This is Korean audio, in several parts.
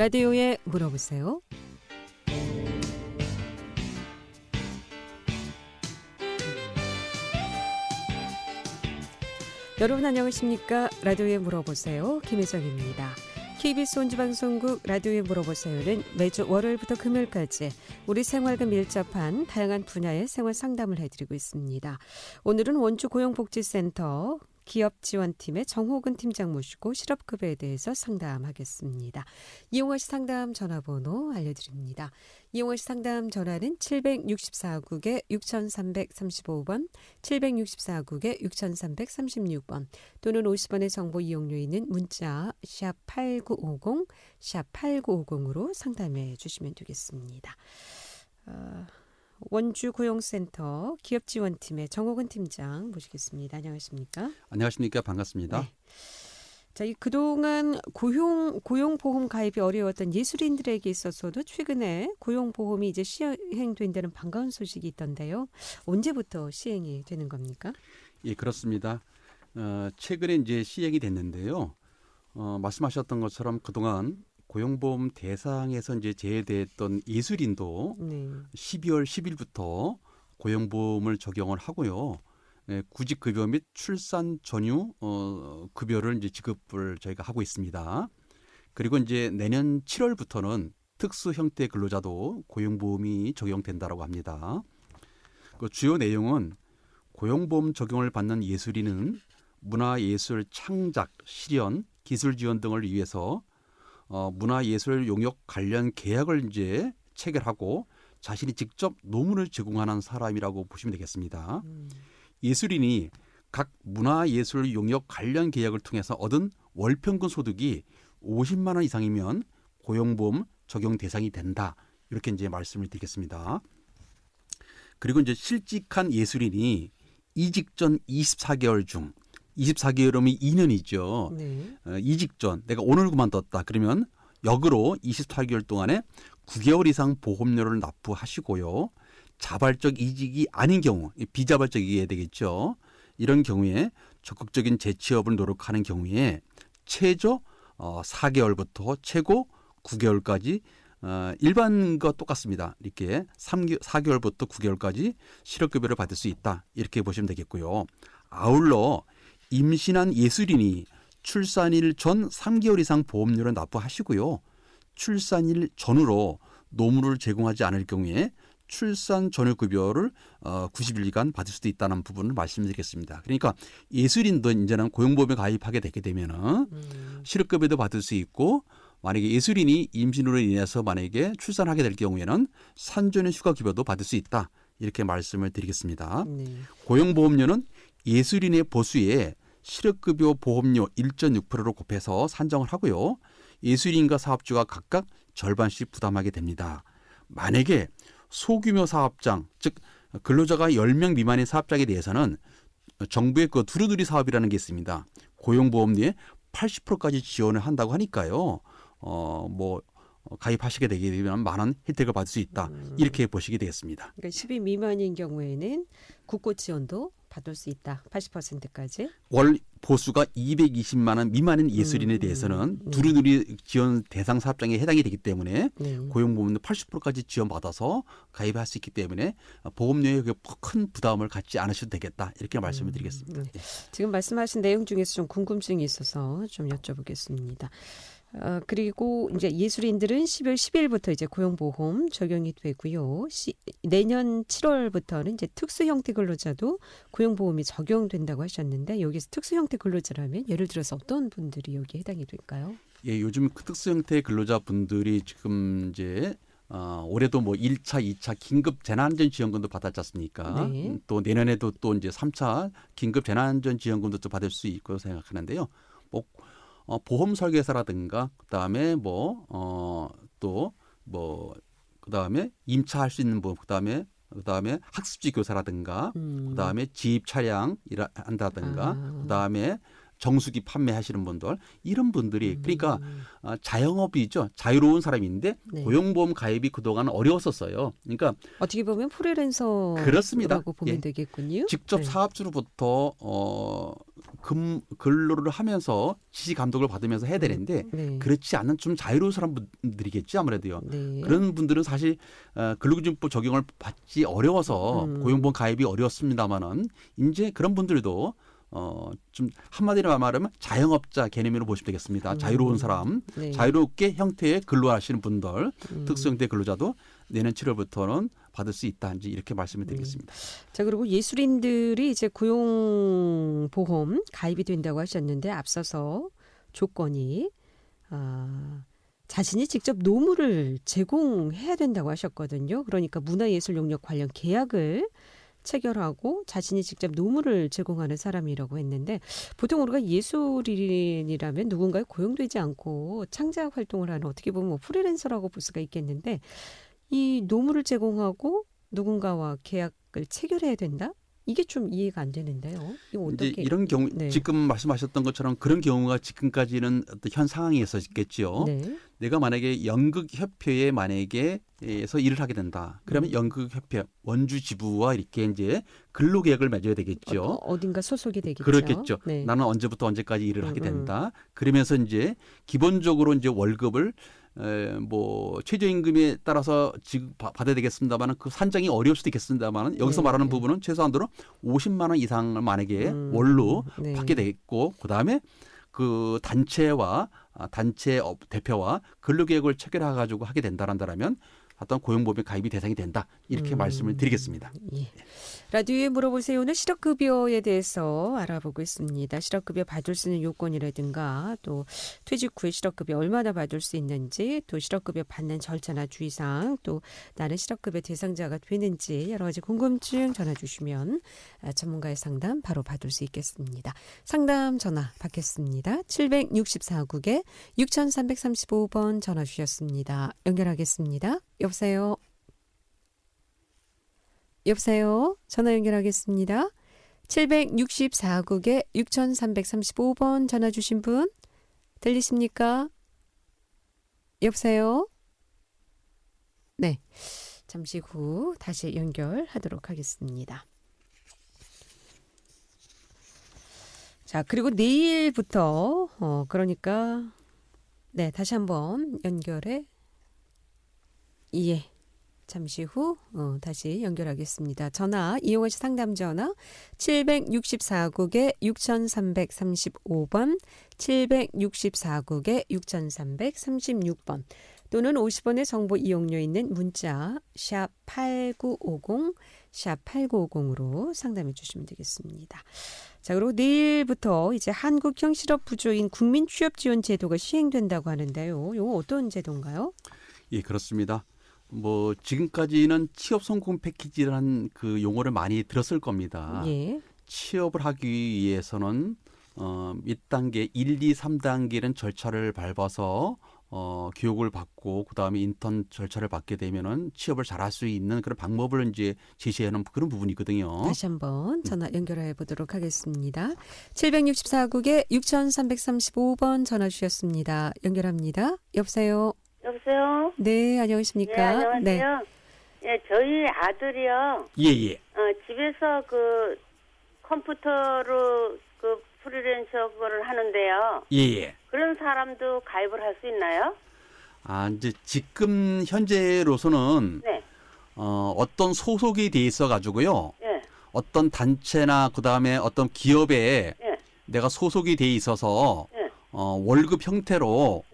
라디오에 물어보세요. 여러분 안녕하십니까? 라디오에 물어보세요. 김혜정입니다. KBS 온주방송국 라디오에 물어보세요는 매주 월요일부터 금요일까지 우리 생활과 밀접한 다양한 분야의 생활 상담을 해드리고 있습니다. 오늘은 원주 고용복지센터 기업 지원팀의 정호근 팀장 모시고 실업급여에 대해서 상담하겠습니다. 이용하 씨 상담 전화번호 알려드립니다. 이용하 씨 상담 전화는 764국에 6335번, 764국에 6336번 또는 50원의 정보 이용료 있는 문자 샵 8950, 샵 8950으로 상담해 주시면 되겠습니다. 어, 원주 고용센터 기업지원팀의 정호근 팀장 모시겠습니다. 안녕하십니까? 안녕하십니까? 반갑습니다. 네. 자, 이 그동안 고용 고용보험 가입이 어려웠던 예술인들에게 있어서도 최근에 고용보험이 이제 시행된다는 반가운 소식이 있던데요. 언제부터 시행이 되는 겁니까? 예, 그렇습니다. 어, 최근에 이제 시행이 됐는데요. 어, 말씀하셨던 것처럼 그동안 고용보험 대상에서 이제 제외됐던 예술인도 네. 12월 10일부터 고용보험을 적용을 하고요. 네, 구직 급여 및 출산 전후 어 급여를 이제 지급을 저희가 하고 있습니다. 그리고 이제 내년 7월부터는 특수 형태 근로자도 고용보험이 적용된다라고 합니다. 그 주요 내용은 고용보험 적용을 받는 예술인은 문화예술 창작, 실현, 기술 지원 등을 위해서 어, 문화예술 용역 관련 계약을 이제 체결하고 자신이 직접 노무를 제공하는 사람이라고 보시면 되겠습니다. 음. 예술인이 각 문화예술 용역 관련 계약을 통해서 얻은 월 평균 소득이 50만 원 이상이면 고용보험 적용 대상이 된다. 이렇게 이제 말씀을 드리겠습니다. 그리고 이제 실직한 예술인이 이직 전 24개월 중 24개월이면 2년이죠. 네. 어, 이직 전 내가 오늘 그만뒀다. 그러면 역으로 28개월 동안에 9개월 이상 보험료를 납부하시고요. 자발적 이직이 아닌 경우, 비자발적이어야 되겠죠. 이런 경우에 적극적인 재취업을 노력하는 경우에 최저 어 4개월부터 최고 9개월까지 어 일반과 똑같습니다. 이렇게 3개, 4개월부터 9개월까지 실업급여를 받을 수 있다. 이렇게 보시면 되겠고요. 아울러 임신한 예술인이 출산일 전 3개월 이상 보험료를 납부하시고요. 출산일 전후로 노무를 제공하지 않을 경우에 출산 전후 급여를 어 90일간 받을 수도 있다는 부분을 말씀드리겠습니다. 그러니까 예술인도 이제는 고용보험에 가입하게 되게 되면은 음. 실업급여도 받을 수 있고 만약에 예술인이 임신으로 인해서 만약에 출산하게 될 경우에는 산전의 휴가 급여도 받을 수 있다. 이렇게 말씀을 드리겠습니다. 네. 고용보험료는 예술인의 보수에 실업급여 보험료 1.6%로 곱해서 산정을 하고요. 예술인과 사업주가 각각 절반씩 부담하게 됩니다. 만약에 소규모 사업장, 즉 근로자가 10명 미만의 사업장에 대해서는 정부의 그 두루두리 사업이라는 게 있습니다. 고용보험료에 80%까지 지원을 한다고 하니까요. 어, 뭐 가입하시게 되게 되면 많은 혜택을 받을 수 있다. 음. 이렇게 보시게 되겠습니다. 그러니까 10인 미만인 경우에는 국고 지원도 받을 수 있다. 80%까지. 월 보수가 220만 원 미만인 예술인에 음, 대해서는 음, 두루두리 지원 대상 사업장에 해당이 되기 때문에 네. 고용보험도 80%까지 지원받아서 가입할 수 있기 때문에 보험료에 큰 부담을 갖지 않으셔도 되겠다. 이렇게 음, 말씀을 드리겠습니다. 네. 지금 말씀하신 내용 중에서 좀 궁금증이 있어서 좀 여쭤보겠습니다. 어, 그리고 이제 예술인들은 12월 10일부터 이제 고용보험 적용이 되고요. 시, 내년 7월부터는 이제 특수 형태 근로자도 고용보험이 적용된다고 하셨는데 여기서 특수 형태 근로자라면 예를 들어서 어떤 분들이 여기에 해당이 될까요? 예, 요즘 그 특수 형태 근로자 분들이 지금 이제 어, 올해도 뭐 1차, 2차 긴급 재난안전 지원금도 받았지 않습니까? 네. 음, 또 내년에도 또 이제 3차 긴급 재난안전 지원금도 또 받을 수 있고 생각하는데요. 뭐 어, 보험 설계사라든가 그다음에 뭐 어 또 뭐 그다음에 임차할 수 있는 뭐 그다음에 그다음에 학습지 교사라든가 음. 그다음에 지입 차량 일 한다든가 아. 그다음에 정수기 판매하시는 분들 이런 분들이 음. 그러니까 어, 자영업이죠 자유로운 사람인데 네. 고용보험 가입이 그동안 어려웠었어요. 그러니까 어떻게 보면 프리랜서 그렇습니다. 보면 예. 되겠군요. 직접 네. 사업주로부터 어 금, 근로를 하면서 지시 감독을 받으면서 해야 되는데 네. 그렇지 않은 좀 자유로운 사람들이겠지 아무래도요. 네. 그런 분들은 사실 어, 근로기준법 적용을 받지 어려워서 음. 고용보험 가입이 어려웠습니다마는 이제 그런 분들도 어, 좀 한마디로 말하면 자영업자 개념으로 보시면 되겠습니다. 음. 자유로운 사람, 네. 자유롭게 형태의 근로하시는 분들, 음. 특수 형태 근로자도 내년 7월부터는 받을 수 있다. 이제 이렇게 말씀을 네. 드리겠습니다. 음. 자, 그리고 예술인들이 이제 고용 보험 가입이 된다고 하셨는데 앞서서 조건이 아, 자신이 직접 노무를 제공해야 된다고 하셨거든요. 그러니까 문화예술 용역 관련 계약을 체결하고 자신이 직접 노무를 제공하는 사람이라고 했는데 보통 우리가 예술인이라면 누군가에 고용되지 않고 창작 활동을 하는 어떻게 보면 뭐 프리랜서라고 볼 수가 있겠는데 이 노무를 제공하고 누군가와 계약을 체결해야 된다? 이게 좀 이해가 안 되는데요. 이제 이런 경우 네. 지금 말씀하셨던 것처럼 그런 경우가 지금까지는 어떤 현 상황이 있었겠죠. 네. 내가 만약에 연극 협회에 만약에 에서 일을 하게 된다. 그러면 음. 연극 협회 원주 지부와 이렇게 이제 근로 계약을 맺어야 되겠죠. 어, 딘가 소속이 되겠죠. 그렇겠죠. 네. 나는 언제부터 언제까지 일을 음, 하게 음. 된다. 그러면서 이제 기본적으로 이제 월급을 에, 뭐 최저임금에 따라서 지금 받아야 되겠습니다만은 그 산정이 어려울 수도 있겠습니다만은 여기서 네, 말하는 네. 부분은 최소한도로 50만 원 이상을 만약에 음, 월로 네. 받게 되겠고 그다음에 그 단체와 아, 단체 대표와 근로계획을 체결해 가지고 하게 된다란다면 어떤 고용보험에 가입이 대상이 된다 이렇게 음. 말씀을 드리겠습니다. 예. 라디오에 물어보세요는 실업급여에 대해서 알아보고 있습니다. 실업급여 받을 수 있는 요건이라든가 또 퇴직 후에 실업급여 얼마나 받을 수 있는지 또 실업급여 받는 절차나 주의사항 또 나는 실업급여 대상자가 되는지 여러 가지 궁금증 전화 주시면 아, 전문가의 상담 바로 받을 수 있겠습니다. 상담 전화 받겠습니다. 764국에 6335번 전화 주셨습니다. 연결하겠습니다. 여보세요. 여보세요. 전화 연결하겠습니다. 764국에 6335번 전화 주신 분 들리십니까? 여보세요. 네. 잠시 후 다시 연결하도록 하겠습니다. 자, 그리고 내일부터 어 그러니까 네, 다시 한번 연결해 예. 잠시 후 어, 다시 연결하겠습니다. 전화 이용하시 상담 전화 764국에 6335번 764국에 6336번 또는 50원의 정보 이용료 있는 문자 샵 8950, 샵 8950으로 상담해 주시면 되겠습니다. 자, 그리고 내일부터 이제 한국형 실업 부조인 국민 취업 지원 제도가 시행된다고 하는데요. 이거 어떤 제도인가요? 예, 그렇습니다. 뭐 지금까지는 취업 성공 패키지라는 그 용어를 많이 들었을 겁니다. 예. 취업을 하기 위해서는 어, 1단계, 1, 2, 3단계는 절차를 밟아서 어, 교육을 받고 그다음에 인턴 절차를 받게 되면은 취업을 잘할 수 있는 그런 방법을 이제 제시하는 그런 부분이거든요. 다시 한번 전화 연결해 보도록 하겠습니다. 764국에 6335번 전화 주셨습니다. 연결합니다. 여보세요. 여보세요? 네, 안녕하십니까? 네, 안녕하세요. 네. 예, 저희 아들이요. 예, 예. 어, 집에서 그 컴퓨터로 그 프리랜서 그거를 하는데요. 예, 예. 그런 사람도 가입을 할 수 있나요? 아, 이제 지금 현재로서는 네. 어, 어떤 소속이 돼 있어 가지고요. 예. 어떤 단체나 그다음에 어떤 기업에 예. 내가 소속이 돼 있어서 예. 어, 월급 형태로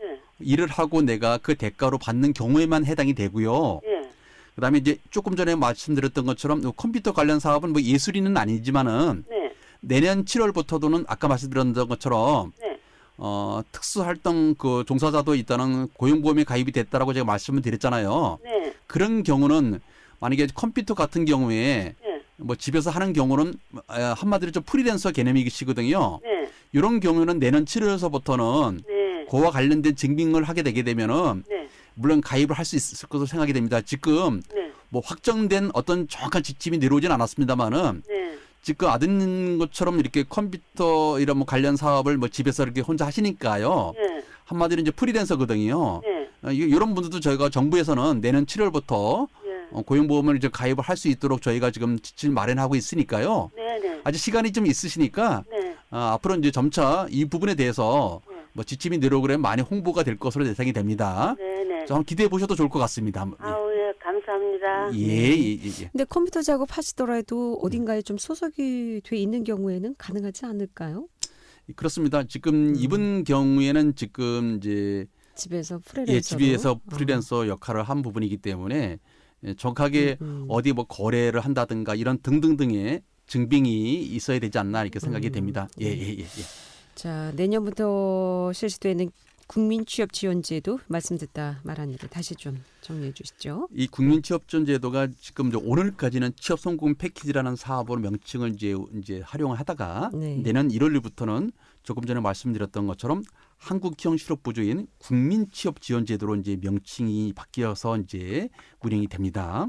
일을 하고 내가 그 대가로 받는 경우에만 해당이 되고요. 예. 그다음에 이제 조금 전에 말씀드렸던 것처럼 컴퓨터 관련 사업은 뭐 예술인은 아니지만은 네. 내년 7월부터도는 아까 말씀드렸던 것처럼 네. 어, 특수활동 그 종사자도 있다는 고용보험에 가입이 됐다라고 제가 말씀을 드렸잖아요. 네. 그런 경우는 만약에 컴퓨터 같은 경우에 네. 뭐 집에서 하는 경우는 아, 한마디로 좀 프리랜서 개념이시거든요. 네. 이런 경우는 내년 7월에서부터는 그와 관련된 증빙을 하게 되게 되면은 네. 물론 가입을 할 수 있을 것으로 생각이 됩니다. 지금 네. 뭐 확정된 어떤 정확한 지침이 내려오진 않았습니다만은 네. 지금 아드님 것처럼 이렇게 컴퓨터 이런 뭐 관련 사업을 뭐 집에서 이렇게 혼자 하시니까요. 네. 한마디로 이제 프리랜서거든요. 네. 어, 이런 분들도 저희가 정부에서는 내년 7월부터 네. 어, 고용보험을 이제 가입을 할 수 있도록 저희가 지금 지침 마련하고 있으니까요. 아직 시간이 좀 있으시니까 네. 아, 앞으로 이제 점차 이 부분에 대해서 네. 뭐 지침이 내려오면 많이 홍보가 될 것으로 예상이 됩니다. 네네. 좀 한번 기대해 보셔도 좋을 것 같습니다. 아우 예 감사합니다. 예, 예, 예, 예. 근데 컴퓨터 작업 하시더라도 어딘가에 좀 소속이 돼 있는 경우에는 가능하지 않을까요? 그렇습니다. 지금 음. 이번 경우에는 지금 이제 집에서 프리랜서 예, 집에서 프리랜서 역할을 한 부분이기 때문에 예, 정확하게 음. 어디 뭐 거래를 한다든가 이런 등등등의 증빙이 있어야 되지 않나 이렇게 생각이 음. 됩니다. 예, 예, 예, 예. 자 내년부터 실시되는 국민 취업 지원 제도 말씀 듣다 말았는데 다시 좀 정리해 주시죠. 이 국민 취업 지원 제도가 지금 이제 오늘까지는 취업 성공 패키지라는 사업으로 명칭을 이제 이제 활용을 하다가 네. 내년 1월 1일부터는 조금 전에 말씀드렸던 것처럼 한국형 실업부조인 국민 취업 지원 제도로 이제 명칭이 바뀌어서 이제 운영이 됩니다.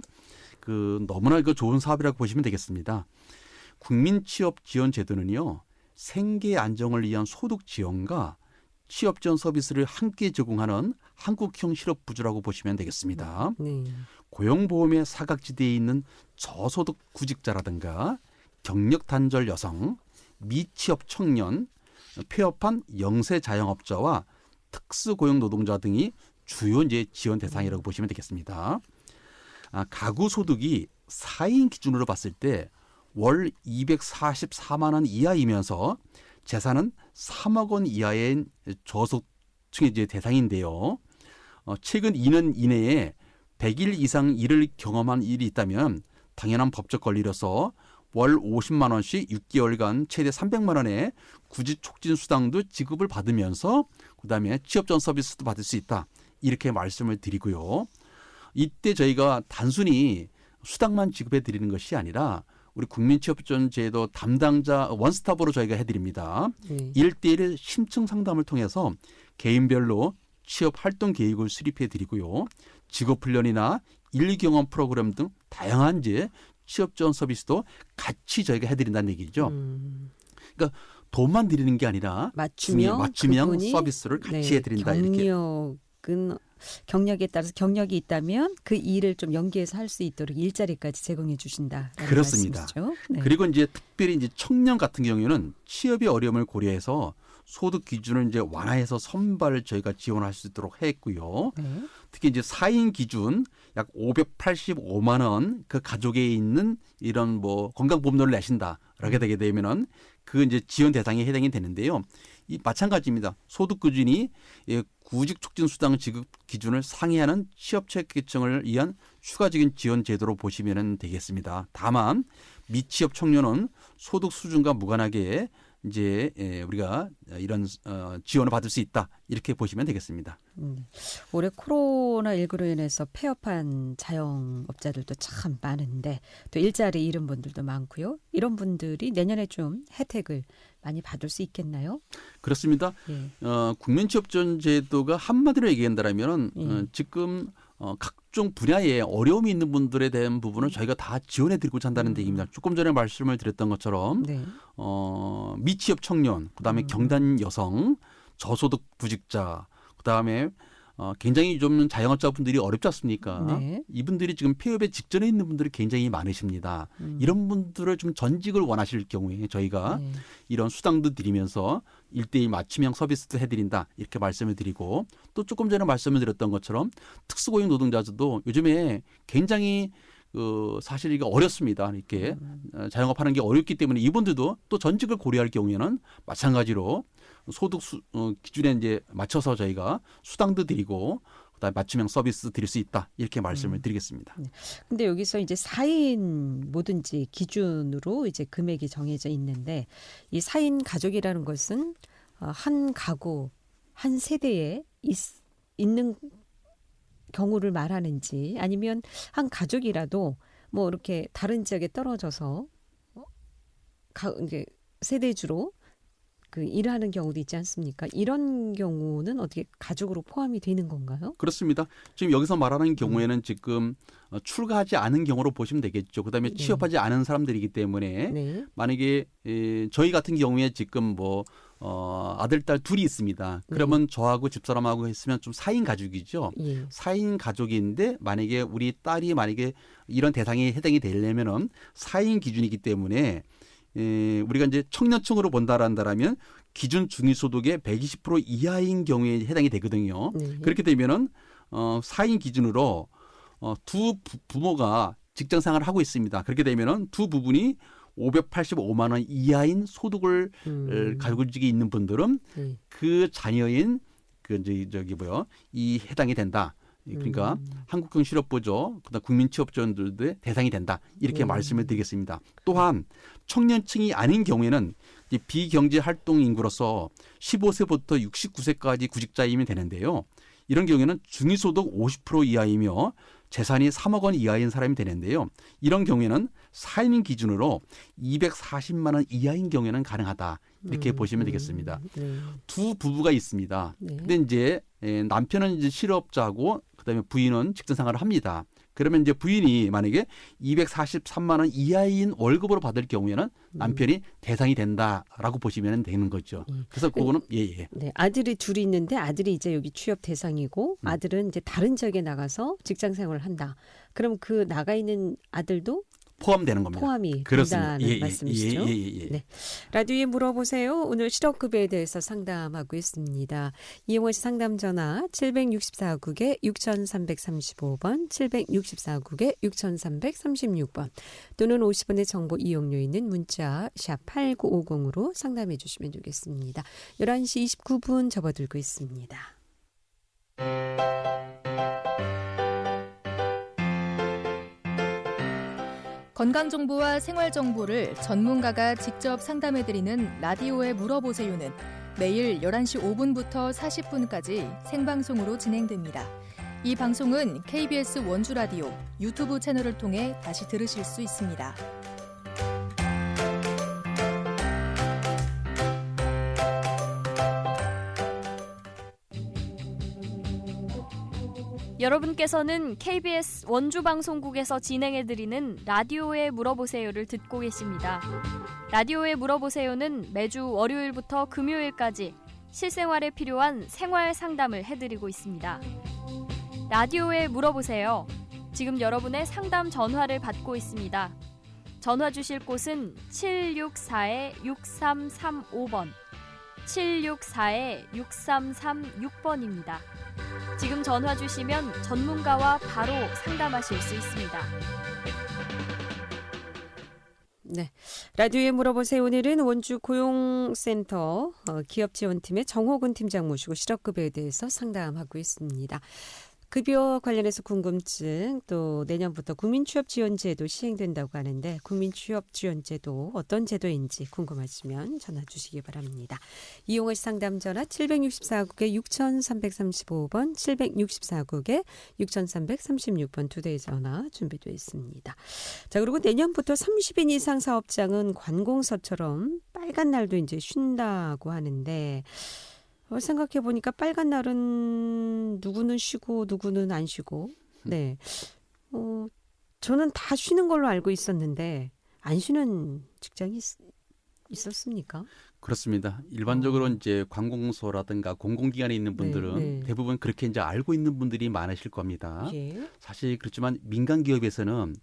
그 너무나 그 좋은 사업이라고 보시면 되겠습니다. 국민 취업 지원 제도는요 생계 안정을 위한 소득 지원과 취업 지원 서비스를 함께 제공하는 한국형 실업 부조라고 보시면 되겠습니다. 네. 고용보험의 사각지대에 있는 저소득 구직자라든가 경력 단절 여성, 미취업 청년, 폐업한 영세 자영업자와 특수 고용 노동자 등이 주요 이제 지원 대상이라고 보시면 되겠습니다. 아, 가구 소득이 4인 기준으로 봤을 때 월 244만 원 이하이면서 재산은 3억 원 이하의 저소득층의 대상인데요. 어, 최근 2년 이내에 100일 이상 일을 경험한 일이 있다면 당연한 법적 권리로서 월 50만 원씩 6개월간 최대 300만 원의 구직 촉진 수당도 지급을 받으면서 그다음에 취업 전 서비스도 받을 수 있다. 이렇게 말씀을 드리고요. 이때 저희가 단순히 수당만 지급해 드리는 것이 아니라 우리 국민취업지원제도 담당자 원스톱으로 저희가 해드립니다. 네. 일대일 심층 상담을 통해서 개인별로 취업 활동 계획을 수립해 드리고요. 직업 훈련이나 일 경험 프로그램 등 다양한 이제 취업 지원 서비스도 같이 저희가 해 드린다는 얘기죠. 음, 돈만 드리는 게 아니라 맞춤형 맞춤형 그분이 서비스를 같이 네, 해 드린다 이렇게. 경력은 경력에 따라서 경력이 있다면 그 일을 좀 연계해서 할 수 있도록 일자리까지 제공해 주신다. 그렇습니다. 네. 그리고 이제 특별히 이제 청년 같은 경우에는 취업의 어려움을 고려해서 소득 기준을 이제 완화해서 선발 저희가 지원할 수 있도록 했고요. 네. 특히 이제 4인 기준 약 585만 원 그 가족에 있는 이런 뭐 건강보험료를 내신다라게 되게 되면은 그 이제 지원 대상에 해당이 되는데요. 이 마찬가지입니다. 소득 기준이 예, 구직 촉진 수당 지급 기준을 상회하는 취업체 계층을 위한 추가적인 지원 제도로 보시면 되겠습니다. 다만 미취업 청년은 소득 수준과 무관하게 이제 예, 우리가 이런 어, 지원을 받을 수 있다 이렇게 보시면 되겠습니다. 음. 올해 코로나 19로 인해서 폐업한 자영업자들도 참 많은데 또 일자리 잃은 분들도 많고요. 이런 분들이 내년에 좀 혜택을 많이 받을 수 있겠나요? 그렇습니다. 예. 어, 국민취업지원제도가 한마디로 얘기한다라면은 예. 어, 지금 어, 각종 분야에 어려움이 있는 분들에 대한 부분을 저희가 다 지원해 드리고자 한다는 음. 얘기입니다. 조금 전에 말씀을 드렸던 것처럼 네. 어, 미취업 청년, 그다음에 음. 경단 여성, 저소득 부직자, 그다음에 어, 굉장히 좀 자영업자분들이 어렵지 않습니까? 네. 이분들이 지금 폐업의 직전에 있는 분들이 굉장히 많으십니다. 음. 이런 분들을 좀 전직을 원하실 경우에 저희가 네. 이런 수당도 드리면서 일대일 맞춤형 서비스도 해드린다 이렇게 말씀을 드리고 또 조금 전에 말씀을 드렸던 것처럼 특수고용 노동자들도 요즘에 굉장히 그 사실 이게 어렵습니다. 이렇게 어, 자영업하는 게 어렵기 때문에 이분들도 또 전직을 고려할 경우에는 마찬가지로 소득 수, 어, 기준에 이제 맞춰서 저희가 수당도 드리고 그다음에 맞춤형 서비스 드릴 수 있다. 이렇게 말씀을 드리겠습니다. 근데 여기서 이제 4인 뭐든지 기준으로 이제 금액이 정해져 있는데 이 4인 가족이라는 것은 어, 한 가구 한 세대에 있, 있는 경우를 말하는지 아니면 한 가족이라도 뭐 이렇게 다른 지역에 떨어져서 어, 가, 이제 세대주로 그 일하는 경우도 있지 않습니까? 이런 경우는 어떻게 가족으로 포함이 되는 건가요? 그렇습니다. 지금 여기서 말하는 경우에는 지금 어, 출가하지 않은 경우로 보시면 되겠죠. 그다음에 네. 취업하지 않은 사람들이기 때문에 네. 만약에 에, 저희 같은 경우에 지금 뭐 어, 아들 딸 둘이 있습니다. 그러면 저하고 집사람하고 했으면 좀 4인 가족이죠. 예. 4인 가족인데 만약에 우리 딸이 만약에 이런 대상에 해당이 되려면은 4인 기준이기 때문에 에, 우리가 이제 청년층으로 본다란다라면 기준 중위소득의 120% 이하인 경우에 해당이 되거든요. 네. 그렇게 되면은 어, 4인 기준으로 어, 두 부, 모가 직장 생활을 하고 있습니다. 그렇게 되면은 두 부분이 585만 원 이하인 소득을 음. 가지고 있는 분들은 네. 그 자녀인 그 이제 저기 뭐요 이 해당이 된다. 그러니까 음. 한국형 실업보조, 그다음 국민취업지원들도 대상이 된다 이렇게 음. 말씀을 드리겠습니다. 또한 청년층이 아닌 경우에는 비경제 활동 인구로서 15세부터 69세까지 구직자이면 되는데요. 이런 경우에는 중위소득 50% 이하이며 재산이 3억 원 이하인 사람이 되는데요. 이런 경우에는 4인 기준으로 240만 원 이하인 경우에는 가능하다. 이렇게 음, 보시면 되겠습니다. 음, 네. 두 부부가 있습니다. 네. 근데 이제 남편은 이제 실업자고 그다음에 부인은 직장 생활을 합니다. 그러면 이제 부인이 만약에 243만 원 이하인 월급으로 받을 경우에는 음. 남편이 대상이 된다라고 보시면 되는 거죠. 음. 그래서 그거는 예 예. 네, 아들이 둘이 있는데 아들이 이제 여기 취업 대상이고 음. 아들은 이제 다른 지역에 나가서 직장 생활을 한다. 그럼 그 나가 있는 아들도 포함되는 겁니다. 포함이 그렇습니다. 예, 예, 말씀이시죠? 예, 예, 예, 네. 라디오에 물어보세요. 오늘 실업급여에 대해서 상담하고 있습니다. 이용호 씨 상담 전화 764국에 6335번, 764국에 6336번 또는 50원의 정보 이용료 있는 문자 샵 8950으로 상담해 주시면 되겠습니다. 11시 29분 접어들고 있습니다. 건강 정보와 생활 정보를 전문가가 직접 상담해 드리는 라디오에 물어보세요는 매일 11시 5분부터 40분까지 생방송으로 진행됩니다. 이 방송은 KBS 원주 라디오 유튜브 채널을 통해 다시 들으실 수 있습니다. 여러분께서는 KBS 원주 방송국에서 진행해 드리는 라디오에 물어보세요를 듣고 계십니다. 라디오에 물어보세요는 매주 월요일부터 금요일까지 실생활에 필요한 생활 상담을 해 드리고 있습니다. 라디오에 물어보세요. 지금 여러분의 상담 전화를 받고 있습니다. 전화 주실 곳은 764-6335번, 764-6336번입니다. 지금 전화 주시면 전문가와 바로 상담하실 수 있습니다. 네. 라디오에 물어보세요. 오늘은 원주 고용센터 어, 기업지원팀의 정호근 팀장 모시고 실업급여에 대해서 상담하고 있습니다. 급여 관련해서 궁금증 또 내년부터 국민취업지원제도 시행된다고 하는데 국민취업지원제도 어떤 제도인지 궁금하시면 전화 주시기 바랍니다. 이용호 상담 전화 764국에 6335번 764국에 6336번 두 대의 전화 준비되어 있습니다. 자 그리고 내년부터 30인 이상 사업장은 관공서처럼 빨간 날도 이제 쉰다고 하는데 어, 생각해 보니까 빨간 날은 누구는 쉬고 누구는 안 쉬고. 네. 어, 저는 다 쉬는 걸로 알고 있었는데 안 쉬는 직장이 있, 었습니까 그렇습니다. 일반적으로 어. 이제 관공서라든가 공공기관에 있는 네, 분들은 네, 네. 대부분 그렇게 이제 알고 있는 분들이 많으실 겁니다. 예. 사실 그렇지만 민간 기업에서는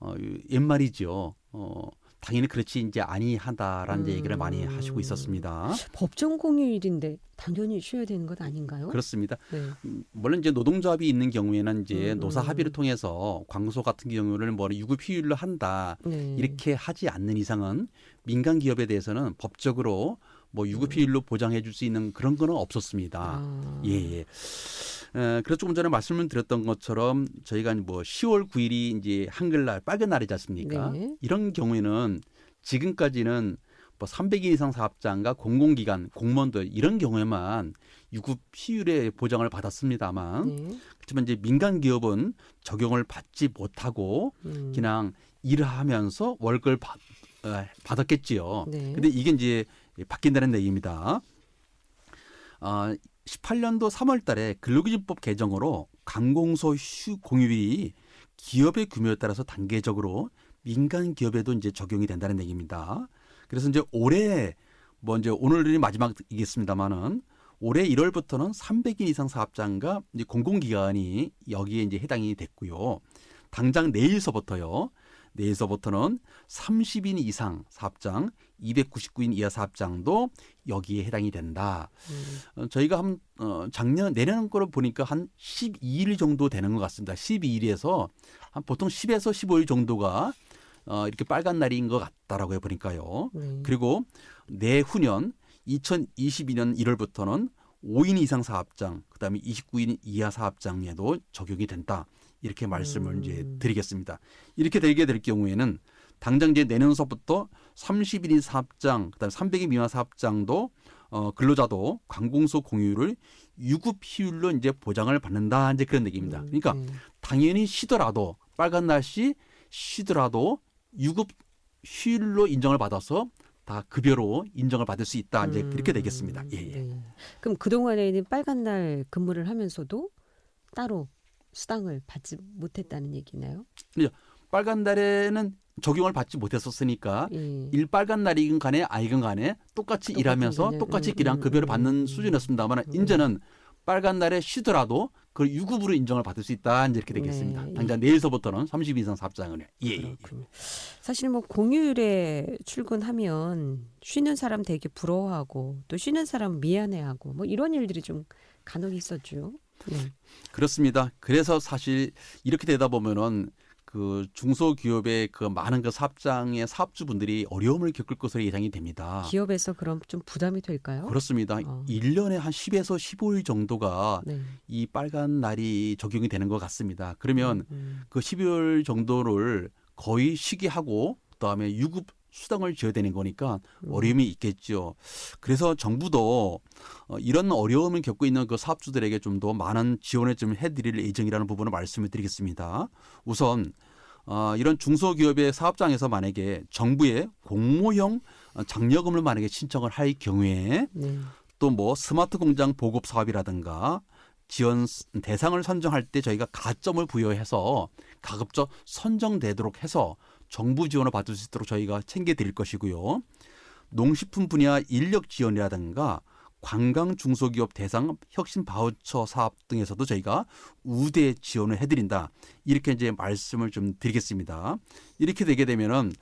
어, 옛말이죠. 어, 당연히 그렇지 이제 아니하다라는 음. 얘기를 많이 하시고 있었습니다. 법정 공휴일인데 당연히 쉬어야 되는 것 아닌가요? 그렇습니다. 네. 음, 물론 이제 노동조합이 있는 경우에는 이제 음, 노사 음. 합의를 통해서 광소 같은 경우를 뭐 유급 휴일로 한다 네. 이렇게 하지 않는 이상은 민간 기업에 대해서는 법적으로 뭐 유급 휴일로 보장해 줄 수 있는 그런 거는 없었습니다. 아. 예, 예. 에, 그래서 조금 전에 말씀을 드렸던 것처럼 저희가 뭐 10월 9일이 이제 한글날 빨간 날이지 않습니까? 네. 이런 경우에는 지금까지는 뭐 300인 이상 사업장과 공공기관, 공무원들 이런 경우에만 유급 휴일의 보장을 받았습니다만 네. 그렇지만 이제 민간 기업은 적용을 받지 못하고 음. 그냥 일을 하면서 월급을 받, 어, 받았겠지요. 네. 근데 이게 이제 바뀐다는 얘기입니다. 어, 18년도 3월 달에 근로기준법 개정으로 관공서 휴 공휴일이 기업의 규모에 따라서 단계적으로 민간 기업에도 이제 적용이 된다는 얘기입니다. 그래서 이제 올해 뭐 이제 오늘이 마지막이겠습니다만은 올해 1월부터는 300인 이상 사업장과 이제 공공기관이 여기에 이제 해당이 됐고요. 당장 내일서부터요. 내일서부터는 30인 이상 사업장, 299인 이하 사업장도 여기에 해당이 된다. 음. 어, 저희가 한 어, 작년 내년 거를 보니까 한 12일 정도 되는 것 같습니다. 12일에서 한 보통 10에서 15일 정도가 어, 이렇게 빨간 날인 것 같다라고 해보니까요. 네. 그리고 내후년 2022년 1월부터는 5인 이상 사업장, 그다음에 29인 이하 사업장에도 적용이 된다. 이렇게 말씀을 음. 이제 드리겠습니다. 이렇게 되게 될 경우에는 당장 이제 내년서부터 30인 사업장, 그다음에 300인 미만 사업장도 어, 근로자도 관공서 공휴일을 유급 휴일로 이제 보장을 받는다 이제 그런 얘기입니다. 음, 그러니까 네. 당연히 쉬더라도 빨간 날씨 쉬더라도 유급 휴일로 인정을 받아서 다 급여로 인정을 받을 수 있다 이제 그렇게 되겠습니다. 예, 예. 네. 그럼 그 동안에는 빨간 날 근무를 하면서도 따로 수당을 받지 못했다는 얘기나요? 빨간 날에는 적용을 받지 못했었으니까 예. 일 빨간 날이건 간에 아니건 간에 똑같이 일하면서 개념. 똑같이 음, 일한 음, 급여를 음, 받는 음. 수준이었습니다만 음. 이제는 빨간 날에 쉬더라도 그 유급으로 인정을 받을 수 있다 이제 이렇게 되겠습니다. 네. 당장 내일서부터는 30 이상 사업장은 예, 예. 사실 뭐 공휴일에 출근하면 쉬는 사람 되게 부러워하고 또 쉬는 사람 미안해하고 뭐 이런 일들이 좀 간혹 있었죠. 네. 그렇습니다. 그래서 사실 이렇게 되다 보면은 그 중소기업의 그 많은 그 사업장의 사업주분들이 어려움을 겪을 것으로 예상이 됩니다. 기업에서 그럼 좀 부담이 될까요? 그렇습니다. 어. 일 1년에 한 10에서 15일 정도가 네. 이 빨간 날이 적용이 되는 것 같습니다. 그러면 음, 그 12월 정도를 거의 쉬게 하고 그다음에 유급 수당을 지어야 되는 거니까 음. 어려움이 있겠죠. 그래서 정부도 어, 이런 어려움을 겪고 있는 그 사업주들에게 좀 더 많은 지원을 좀 해드릴 예정이라는 부분을 말씀을 드리겠습니다. 우선 어, 이런 중소기업의 사업장에서 만약에 정부의 공모형 어, 장려금을 만약에 신청을 할 경우에 네. 또뭐 스마트 공장 보급 사업이라든가 지원 대상을 선정할 때 저희가 가점을 부여해서 가급적 선정되도록 해서 정부 지원을 받을 수 있도록 저희가 챙겨 드릴 것이고요. 농식품 분야 인력 지원이라든가 관광 중소기업 대상 혁신 바우처 사업 등에서도 저희가 우대 지원을 해드린다. 이렇게 이제 말씀을 좀 드리겠습니다. 이렇게 되게 되면은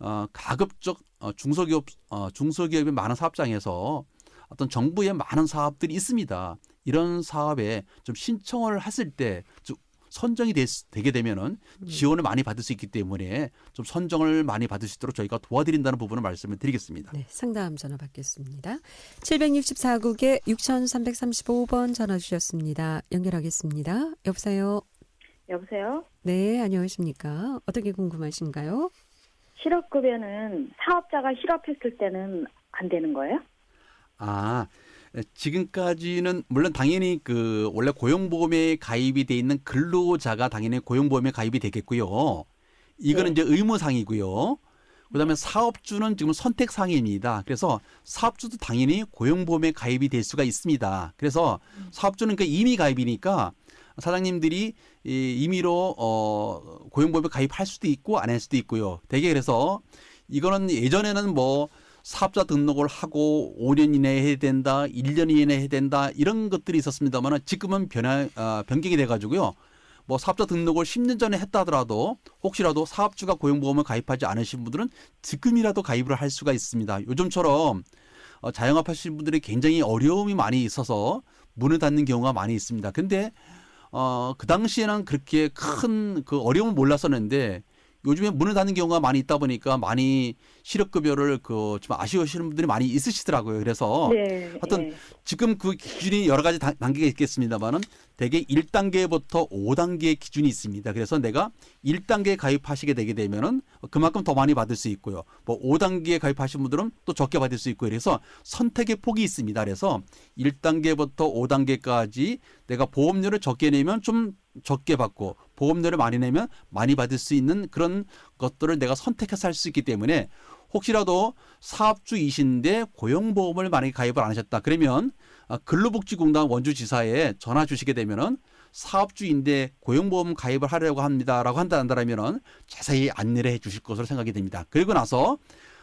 어, 가급적 어, 중소기업 어, 중소기업의 많은 사업장에서 어떤 정부의 많은 사업들이 있습니다. 이런 사업에 좀 신청을 했을 때 좀 선정이 됐, 되게 되면은 지원을 많이 받을 수 있기 때문에 좀 선정을 많이 받을 수 있도록 저희가 도와드린다는 부분을 말씀을 드리겠습니다. 네, 상담 전화 받겠습니다. 764국에 6335번 전화 주셨습니다. 연결하겠습니다. 여보세요. 여보세요? 네, 안녕하십니까? 어떻게 궁금하신가요? 실업급여는 사업자가 실업했을 때는 안 되는 거예요? 아, 지금까지는 물론 당연히 그 원래 고용보험에 가입이 돼 있는 근로자가 당연히 고용보험에 가입이 되겠고요. 이거는 네. 이제 의무상이고요. 그다음에 사업주는 지금 선택상입니다. 그래서 사업주도 당연히 고용보험에 가입이 될 수가 있습니다. 그래서 사업주는 그 이미 가입이니까 사장님들이 이 임의로 어 고용보험에 가입할 수도 있고 안 할 수도 있고요. 되게 그래서 이거는 예전에는 뭐 사업자 등록을 하고 5년 이내에 해야 된다, 1년 이내에 해야 된다 이런 것들이 있었습니다만 지금은 변화 아, 변경이 돼 가지고요. 뭐 사업자 등록을 10년 전에 했다 하더라도 혹시라도 사업주가 고용보험을 가입하지 않으신 분들은 지금이라도 가입을 할 수가 있습니다. 요즘처럼 어, 자영업 하시는 분들이 굉장히 어려움이 많이 있어서 문을 닫는 경우가 많이 있습니다. 근데 어, 그 당시에는 그렇게 큰 그 어려움을 몰랐었는데 요즘에 문을 닫는 경우가 많이 있다 보니까 많이 실업급여를 그 좀 아쉬워하시는 분들이 많이 있으시더라고요. 그래서 네. 하여튼 예. 지금 그 기준이 여러 가지 단- 단계가 있겠습니다만은 대개 1단계부터 5단계 기준이 있습니다. 그래서 내가 1단계에 가입하시게 되게 되면은 그만큼 더 많이 받을 수 있고요. 뭐 5단계에 가입하신 분들은 또 적게 받을 수 있고요. 그래서 선택의 폭이 있습니다. 그래서 1단계부터 5단계까지 내가 보험료를 적게 내면 좀 적게 받고 보험료를 많이 내면 많이 받을 수 있는 그런 것들을 내가 선택해서 할 수 있기 때문에 혹시라도 사업주이신데 고용보험을 만약에 가입을 안 하셨다 그러면 아, 근로복지공단 원주지사에 전화 주시게 되면은 사업주인데 고용보험 가입을 하려고 합니다라고 한다면은 자세히 안내를 해 주실 것으로 생각이 됩니다. 그리고 나서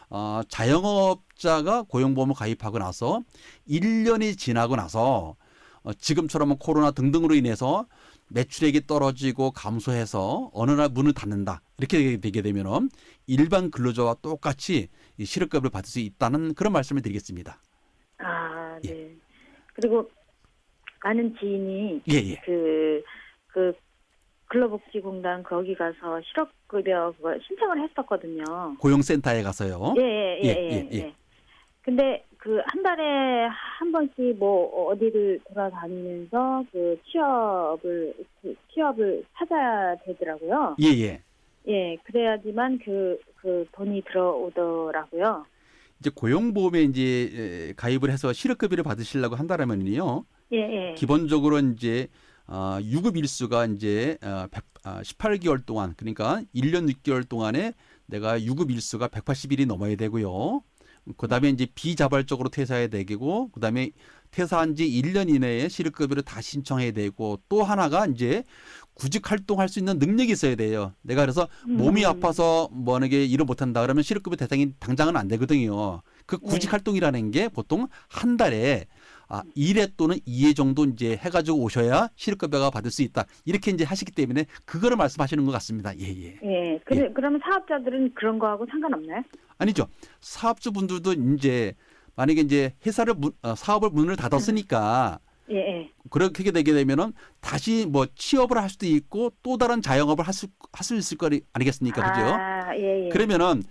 어, 자영업자가 고용보험을 가입하고 나서 1년이 지나고 나서 어, 지금처럼 코로나 등등으로 인해서 매출액이 떨어지고 감소해서 어느 날 문을 닫는다. 이렇게 되게 되면은 일반 근로자와 똑같이 이 실업급여를 받을 수 있다는 그런 말씀을 드리겠습니다. 아, 예. 네. 그리고 아는 지인이 예, 예. 그, 그, 근로복지공단 거기 가서 실업급여 그거 신청을 했었거든요. 고용센터에 가서요. 예, 예, 예, 예, 예, 예, 예. 예. 근데 그 한 달에 한 번씩 뭐 어디를 돌아다니면서 그 취업을 그 취업을 찾아야 되더라고요. 예, 예. 예, 그래야지만 그, 그 돈이 들어오더라고요. 이제 고용보험에 이제 에, 가입을 해서 실업급여를 받으시려고 한다면요. 예, 예. 기본적으로 이제 어, 유급 일수가 이제 어, 100, 아, 18개월 동안 그러니까 1년 6개월 동안에 내가 유급 일수가 180일이 넘어야 되고요. 그다음에 이제 비자발적으로 퇴사해야 되고 그다음에 퇴사한 지 1년 이내에 실업급여를 다 신청해야 되고 또 하나가 이제 구직 활동할 수 있는 능력이 있어야 돼요. 내가 그래서 몸이 음. 아파서 게 일을 못 한다 그러면 실업급여 대상이 당장은 안 되거든요. 그 구직 네. 활동이라는 게 보통 한 달에 아, 1회 또는 2회 정도 이제 해가지고 오셔야 실업급여가 받을 수 있다. 이렇게 이제 하시기 때문에 그거를 말씀하시는 것 같습니다. 예, 예. 예, 그래, 그러면 사업자들은 그런 거하고 상관없나요? 아니죠. 사업주분들도 이제 만약에 이제 회사를 문, 어, 사업을 문을 닫았으니까 예, 예. 그렇게 되게 되면은 다시 뭐 취업을 할 수도 있고 또 다른 자영업을 할수 할수 있을 거 아니겠습니까? 그죠? 아, 예, 예. 그러면은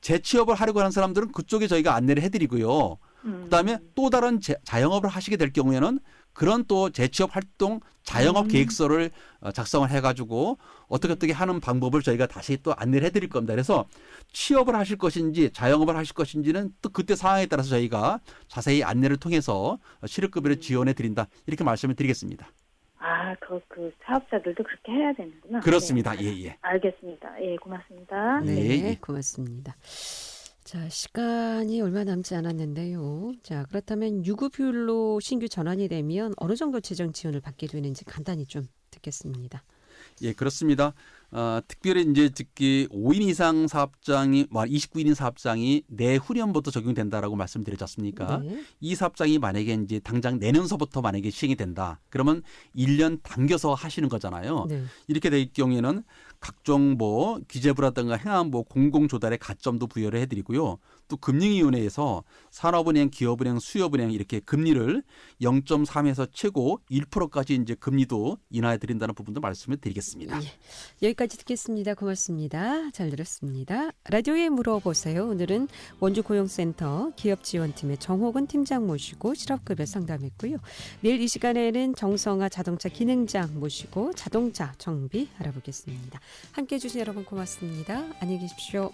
재취업을 하려고 하는 사람들은 그쪽에 저희가 안내를 해드리고요. 음. 그다음에 또 다른 재- 자영업을 하시게 될 경우에는 그런 또 재취업 활동 자영업 음. 계획서를 어, 작성을 해가지고 어떻게 어떻게 하는 방법을 저희가 다시 또 안내를 해드릴 겁니다. 그래서 취업을 하실 것인지 자영업을 하실 것인지는 또 그때 상황에 따라서 저희가 자세히 안내를 통해서 실업급여를 지원해 드린다 이렇게 말씀을 드리겠습니다. 아, 그, 그 사업자들도 그렇게 해야 되는구나. 그렇습니다. 네. 예, 예. 알겠습니다. 예, 고맙습니다. 네. 네, 예. 고맙습니다. 자, 시간이 얼마 남지 않았는데요. 자, 그렇다면 유급휴일로 신규 전환이 되면 어느 정도 재정 지원을 받게 되는지 간단히 좀 듣겠습니다. 예, 그렇습니다. 어, 특별히 이제 특히 5인 이상 사업장이, 뭐 29인 사업장이 내후년부터 적용된다라고 말씀드렸지 않습니까? 네. 이 사업장이 만약에 이제 당장 내년서부터 만약에 시행이 된다. 그러면 1년 당겨서 하시는 거잖아요. 네. 이렇게 될 경우에는 각종 뭐 기재부라든가 행안부 공공조달의 가점도 부여를 해드리고요. 또 금융위원회에서 산업은행, 기업은행, 수협은행 이렇게 금리를 0.3에서 최고 1%까지 이제 금리도 인하해 드린다는 부분도 말씀을 드리겠습니다. 예. 여기까지 듣겠습니다. 고맙습니다. 잘 들었습니다. 라디오에 물어보세요. 오늘은 원주 고용센터 기업지원팀의 정호근 팀장 모시고 실업급여 상담했고요. 내일 이 시간에는 정성아 자동차 기능장 모시고 자동차 정비 알아보겠습니다. 함께 해 주신 여러분 고맙습니다. 안녕히 계십시오.